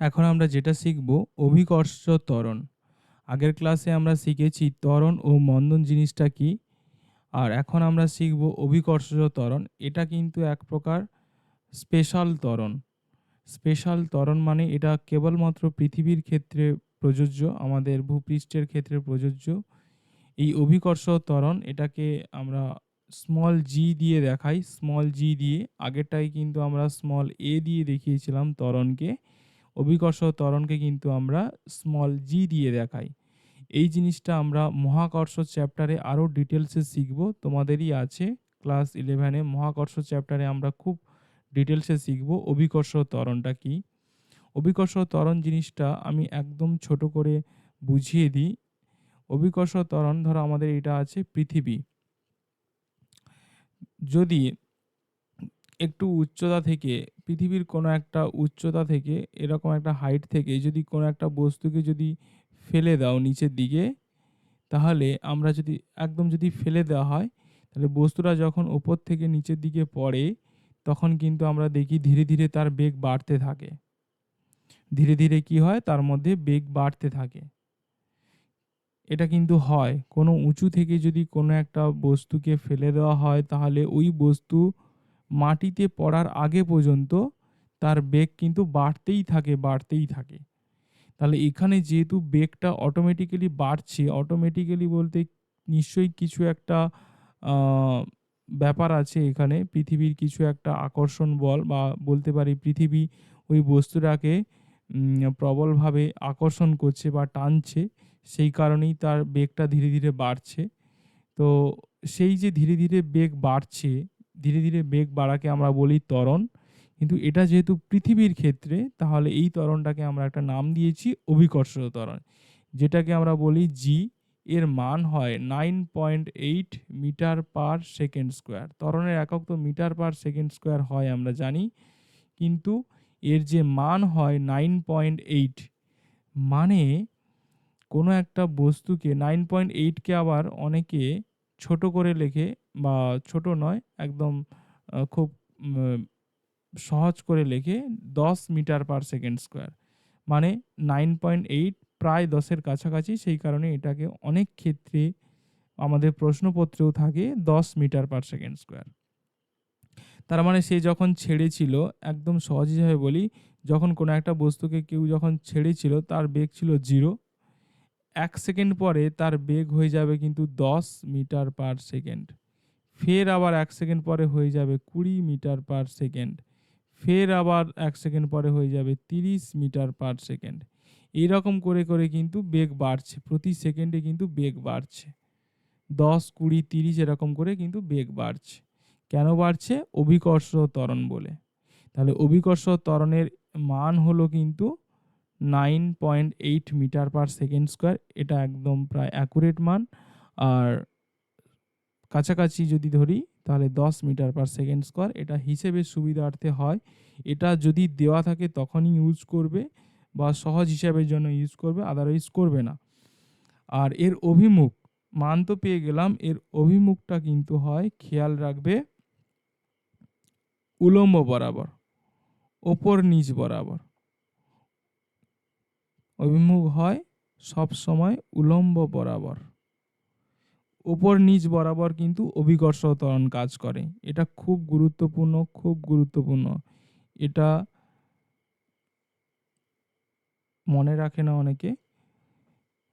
এখন আমরা যেটা শিখব, অভিকর্ষ ত্বরণ। আগের ক্লাসে আমরা শিখেছি ত্বরণ ও মন্দন জিনিসটা কি, আর এখন আমরা শিখব অভিকর্ষ ত্বরণ। এটা কিন্তু এক প্রকার স্পেশাল ত্বরণ। স্পেশাল ত্বরণ মানে এটা কেবলমাত্র পৃথিবীর ক্ষেত্রে প্রযোজ্য, আমাদের ভূপৃষ্ঠের ক্ষেত্রে প্রযোজ্য। এই অভিকর্ষ ত্বরণ এটাকে আমরা স্মল জি দিয়ে দেখাই। স্মল জি দিয়ে আগেরটাই কিন্তু আমরা স্মল এ দিয়ে দেখিয়েছিলাম ত্বরণকে। অভিকর্ষ ত্বরণকে কিন্তু আমরা স্মল জি দিয়ে দেখাই। এই জিনিসটা আমরা মহাকর্ষ চ্যাপ্টারে আরও ডিটেলসে শিখব। তোমাদেরই আছে ক্লাস ইলেভেনে মহাকর্ষ চ্যাপ্টারে আমরা খুব ডিটেলসে শিখব অভিকর্ষ ত্বরণটা কি। অভিকর্ষ ত্বরণ জিনিসটা আমি একদম ছোট করে বুঝিয়ে দিই। অভিকর্ষ ত্বরণ ধরো আমাদের এটা আছে পৃথিবী। যদি একটু উচ্চতা থেকে, পৃথিবীর কোনো একটা উচ্চতা থেকে, এরকম একটা হাইট থেকে যদি কোনো একটা বস্তুকে যদি ফেলে দাও নিচের দিকে, তাহলে আমরা যদি, একদম যদি ফেলে দেওয়া হয়, তাহলে বস্তুটা যখন ওপর থেকে নিচের দিকে পড়ে, তখন কিন্তু আমরা দেখি ধীরে ধীরে তার বেগ বাড়তে থাকে। ধীরে ধীরে কি হয়? তার মধ্যে বেগ বাড়তে থাকে। এটা কিন্তু হয়। কোনো উঁচু থেকে যদি কোনো একটা বস্তুকে ফেলে দেওয়া হয়, তাহলে ওই বস্তু মাটিতে পড়ার আগে পর্যন্ত তার বেগ কিন্তু বাড়তেই থাকে বাড়তেই থাকে। তাহলে এখানে যেহেতু বেগটা অটোমেটিক্যালি বাড়ছে অটোমেটিক্যালি বলতে নিশ্চয়ই কিছু একটা ব্যাপার আছে এখানে। পৃথিবীর কিছু একটা আকর্ষণ বল বা বলতে পারি পৃথিবী ওই বস্তুটাকে প্রবলভাবে আকর্ষণ করছে বা টানছে, সেই কারণেই তার বেগটা ধীরে ধীরে বাড়ছে। তো সেই যে ধীরে ধীরে বেগ বাড়ছে ধীরে ধীরে বেগ বাড়াকে আমরা বলি ত্বরণ। কিন্তু এটা যেহেতু পৃথিবীর ক্ষেত্রে, তাহলে এই ত্বরণটাকে আমরা একটা নাম দিয়েছি অভিকর্ষ ত্বরণ। যেটাকে আমরা বলি জি এর মান হয় nine point eight metre per second square. ত্বরণের একক তো মিটার পার সেকেন্ড স্কোয়ার হয়, আমরা জানি। কিন্তু এর যে মান হয় নাইন পয়েন্ট এইট মানে কোনো একটা বস্তুকে নাইন পয়েন্ট এইটকে আবার অনেকে ছোট করে লেখে বা ছোট নয়, একদম খুব সহজ করে লেখে দশ মিটার পার সেকেন্ড স্কোয়ার। মানে নাইন পয়েন্ট এইট প্রায় দশের কাছাকাছি, সেই কারণে এটাকে অনেক ক্ষেত্রে আমাদের প্রশ্নপত্রেও থাকে দশ মিটার পার সেকেন্ড স্কোয়ার। তার মানে সে যখন ছেড়েছিল, একদম সহজ হিসাবে বলি, যখন কোনো একটা বস্তুকে কেউ যখন ছেড়েছিল, তার বেগ ছিল জিরো। এক সেকেন্ড পরে তার বেগ হয়ে যাবে কিন্তু দশ মিটার পার সেকেন্ড। ফের আবার এক সেকেন্ড পরে হয়ে যাবে কুড়ি মিটার পার সেকেন্ড। ফের আবার এক সেকেন্ড পরে হয়ে যাবে তিরিশ মিটার পার সেকেন্ড। এইরকম করে করে কিন্তু বেগ বাড়ছে, প্রতি সেকেন্ডে কিন্তু বেগ বাড়ছে। দশ, কুড়ি, তিরিশ এরকম করে কিন্তু বেগ বাড়ছে। কেন বাড়ছে? অভিকর্ষ ত্বরণ বলে। তাহলে অভিকর্ষ ত্বরণের মান হলো কিন্তু nine point eight metre per second square. এটা একদম প্রায় অ্যাকুরেট মান। আর কাছাকাছি যদি ধরি, তাহলে দশ মিটার পার সেকেন্ড স্কোয়ার এটা হিসেবে সুবিধার্থে হয়। এটা যদি দেওয়া থাকে তখনই ইউজ করবে বা সহজ হিসাবের জন্য ইউজ করবে আদারওয়াইজ করবে না। আর এর অভিমুখ, মান তো পেয়ে গেলাম, এর অভিমুখটা কিন্তু হয়, খেয়াল রাখবে, উলম্ব বরাবর, ওপর নিচ বরাবর। অভিমুখ হয় সব সময় উলম্ব বরাবর। ওপর নিচ বরাবর কিন্তু অভিকর্ষ ত্বরণ কাজ করে। এটা খুব গুরুত্বপূর্ণ খুব গুরুত্বপূর্ণ। এটা মনে রাখে না অনেকে,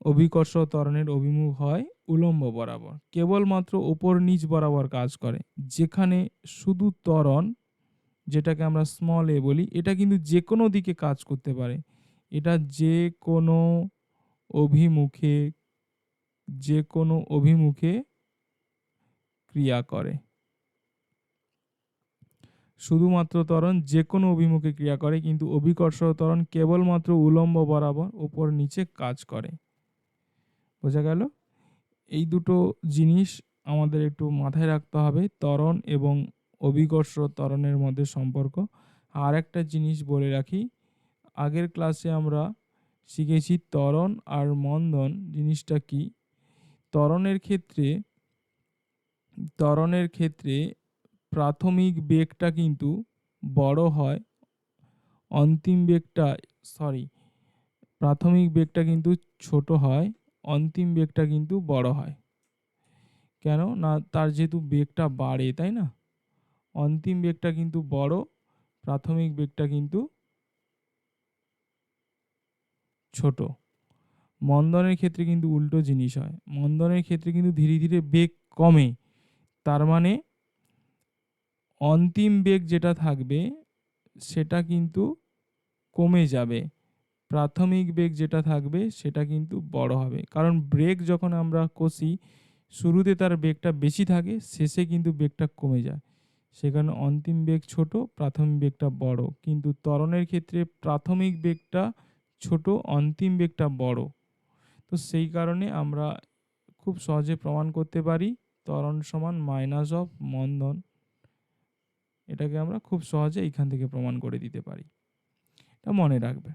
অভিকর্ষ ত্বরণের অভিমুখ হয় উলম্ব বরাবর। কেবলমাত্র ওপর নিচ বরাবর কাজ করে। যেখানে শুধু ত্বরণ, যেটাকে আমরা স্মল এ বলি, এটা কিন্তু যে কোনো দিকে কাজ করতে পারে। এটা যে কোনো অভিমুখে যে কোনো অভিমুখে ক্রিয়া করে। শুধুমাত্র ত্বরণ যে কোনো অভিমুখে ক্রিয়া করে, কিন্তু অভিকর্ষ ত্বরণ কেবলমাত্র উলম্ব বরাবর ওপর নিচে কাজ করে। বোঝা গেল? এই দুটো জিনিস আমাদের একটু মাথায় রাখতে হবে, ত্বরণ এবং অভিকর্ষ ত্বরণের মধ্যে সম্পর্ক। আর একটা জিনিস বলে রাখি, আগের ক্লাসে আমরা শিখেছি ত্বরণ আর মন্দন, জিনিসটা কি? ত্বরণের ক্ষেত্রে ত্বরণের ক্ষেত্রে প্রাথমিক বেগটা কিন্তু বড় হয়, অন্তিম বেগটা সরি প্রাথমিক বেগটা কিন্তু ছোট হয়, অন্তিম বেগটা কিন্তু বড় হয়। কেন? না, তার যেহেতু বেগটা বাড়ে, তাই না? অন্তিম বেগটা কিন্তু বড়, প্রাথমিক বেগটা কিন্তু ছোট। মন্দনের ক্ষেত্রে কিন্তু উল্টো জিনিস হয়। মন্দনের ক্ষেত্রে কিন্তু ধীরে ধীরে বেগ কমে। তার মানে অন্তিম বেগ যেটা থাকবে, সেটা কিন্তু কমে যাবে। প্রাথমিক বেগ যেটা থাকবে, সেটা কিন্তু বড় হবে। কারণ ব্রেক যখন আমরা কষি, শুরুতে তার বেগটা বেশি থাকে, শেষে কিন্তু বেগটা কমে যায়। সেখানে অন্তিম বেগ ছোট, প্রাথমিক বেগটা বড়। কিন্তু ত্বরণের ক্ষেত্রে প্রাথমিক বেগটা ছোট, অন্তিম বেগটা বড়। তো সেই কারণে আমরা খুব সহজে প্রমাণ করতে পারি ত্বরণ সমান মাইনাস অফ মন্দন। এটাকে আমরা খুব সহজে এইখান থেকে প্রমাণ করে দিতে পারি। এটা মনে রাখবে।